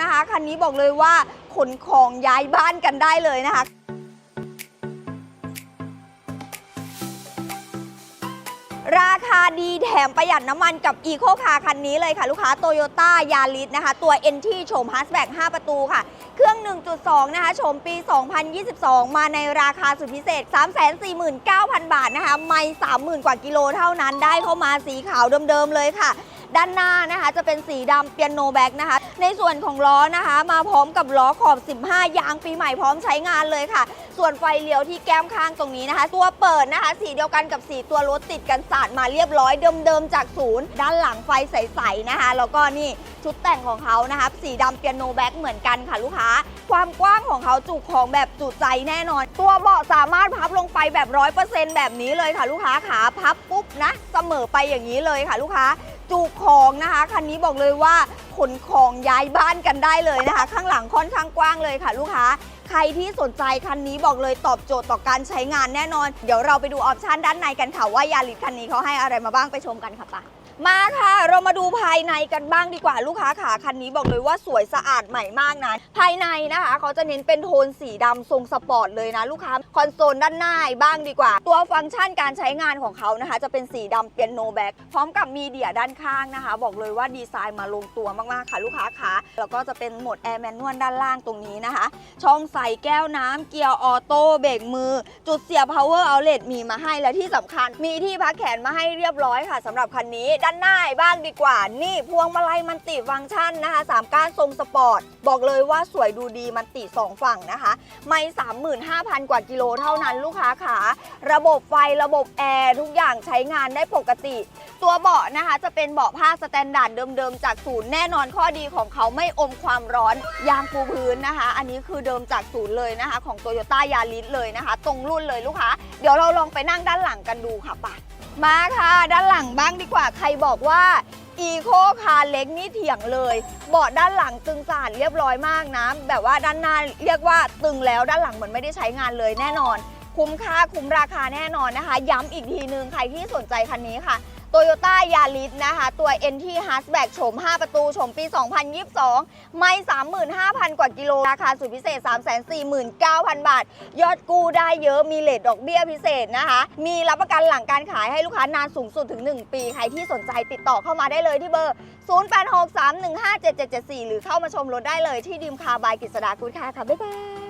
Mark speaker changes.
Speaker 1: นะคะคันนี้บอกเลยว่าขนของย้ายบ้านกันได้เลยนะคะราคาดีแถมประหยัดน้ำมันกับ e c o Car คันนี้เลยค่ะ ลูกค้า Toyota Yaris นะคะ ตัว NT โฉม Hatchback 5ประตูค่ะ เครื่อง 1.2 นะคะโฉมปี 2022 มาในราคาสุดพิเศษ 349,000 บาทนะคะ ไม่ 30,000 กว่ากิโลเท่านั้นได้เข้ามาสีขาวเดิมๆเลยค่ะ ด้านหน้านะคะจะเป็นสีดำเปียโนแบ็กนะคะ ในส่วนของล้อนะคะ มาพร้อมกับล้อขอบ 15 ยางปีใหม่พร้อมใช้งานเลยค่ะ ส่วนไฟเลี้ยวที่แก้มข้างตรงนี้นะคะ ตัวเปิดนะคะ สีเดียวกันกับสีตัวรถติดกันสาดมาเรียบร้อยเดิมๆจากศูนย์ ด้านหลังไฟใสๆนะคะ แล้วก็นี่ชุดแต่งของเขานะคะ สีดำเปียโนแบ็กเหมือนกันค่ะลูกค้า ความกว้างของเขาจุของแบบจุใจแน่นอน ตัวเบาะสามารถพับลงไปแบบร้อยเปอร์เซ็นต์แบบนี้เลยค่ะลูกค้าขาพับปุ๊บนะเสมอไปอย่างนี้เลยค่ะลูกค้า จุของนะคะคันนี้บอกเลยว่าขนของย้ายบ้านกันได้เลยนะคะ ข้างหลังค่อนข้างกว้างเลยค่ะ ลูกค้า ใครที่สนใจคันนี้บอกเลยตอบโจทย์ต่อการใช้งานแน่นอน เดี๋ยวเราไปดูออปชันด้านในกันค่ะว่ายาริสคันนี้เขาให้อะไรมาบ้างไปชมกันค่ะปะ มาค่ะ เรามาดูภายในกันบ้างดีกว่าลูกค้าขาคันนี้บอกเลยว่าสวยสะอาดใหม่มากนะ ภายในนะคะ เขาจะเน้นเป็นโทนสีดำทรงสปอร์ตเลยนะ ลูกค้าคอนโซลด้านหน้าบ้างดีกว่า ตัวฟังก์ชันการใช้งานของเขานะคะ จะเป็นสีดำเปียโนแบ็กพร้อมกับมีเดียด้านข้างนะคะ บอกเลยว่าดีไซน์มาลงตัวมากๆค่ะ ลูกค้าขาแล้วก็จะเป็นโหมดแอร์แมนนวลด้านล่างตรงนี้นะคะ ช่องใส่แก้วน้ำเกียร์ออโต้เบรกมือ จุดเสียบ power outlet มีมาให้และที่สำคัญ มีที่พักแขนมาให้เรียบร้อยค่ะสำหรับคันนี้ด้านหน้าบ้างดีกว่า นี่พวงมาลัยมันติฟังก์ชันนะคะสามก้านทรงสปอร์ต บอกเลยว่าสวยดูดีมันติสองฝั่งนะคะ ไม่ 35,000 กว่ากิโลเท่านั้นลูกค้าขาระบบไฟระบบแอร์ทุกอย่างใช้งานได้ปกติ ตัวเบาะนะคะจะเป็นเบาะผ้าสแตนดาร์ดเดิมๆจากศูนย์แน่นอนข้อดีของเขาไม่อมความร้อนยางปูพื้นนะคะ อันนี้คือเดิมจากศูนย์เลยนะคะ ของ Toyota Yaris เลยนะคะ ตรงรุ่นเลยลูกค้า เดี๋ยวเราลองไปนั่งด้านหลังกันดูค่ะปะ มาค่ะ ด้านหลังบ้างดีกว่าใครบอกว่าอีโคคาร์เล็กนี่เถียงเลยเบาะด้านหลังตึงสะอาดเรียบร้อยมากนะแบบว่าด้านหน้าเรียกว่าตึงแล้วด้านหลังเหมือนไม่ได้ใช้งานเลยแน่นอน คุ้มค่าคุ้มราคาแน่นอนนะคะ ย้ำอีกทีนึงใครที่สนใจคันนี้ค่ะ Toyota Yaris นะคะ ตัว NT Hatchback โฉม 5 ประตูโฉมปี 2022 ไม่ 35,000 กว่ากิโล ราคาสุดพิเศษ 349,000 บาท ยอดกู้ได้เยอะมีเลทดอกเบี้ยพิเศษนะคะ มีรับประกันหลังการขายให้ลูกค้านานสูงสุดถึง 1 ปี ใครที่สนใจติดต่อเข้ามาได้เลยที่เบอร์ 0863157774 หรือเข้ามาชมรถได้เลยที่ดิมคาบายกฤษดาคุณค่าค่ะ บ๊ายบาย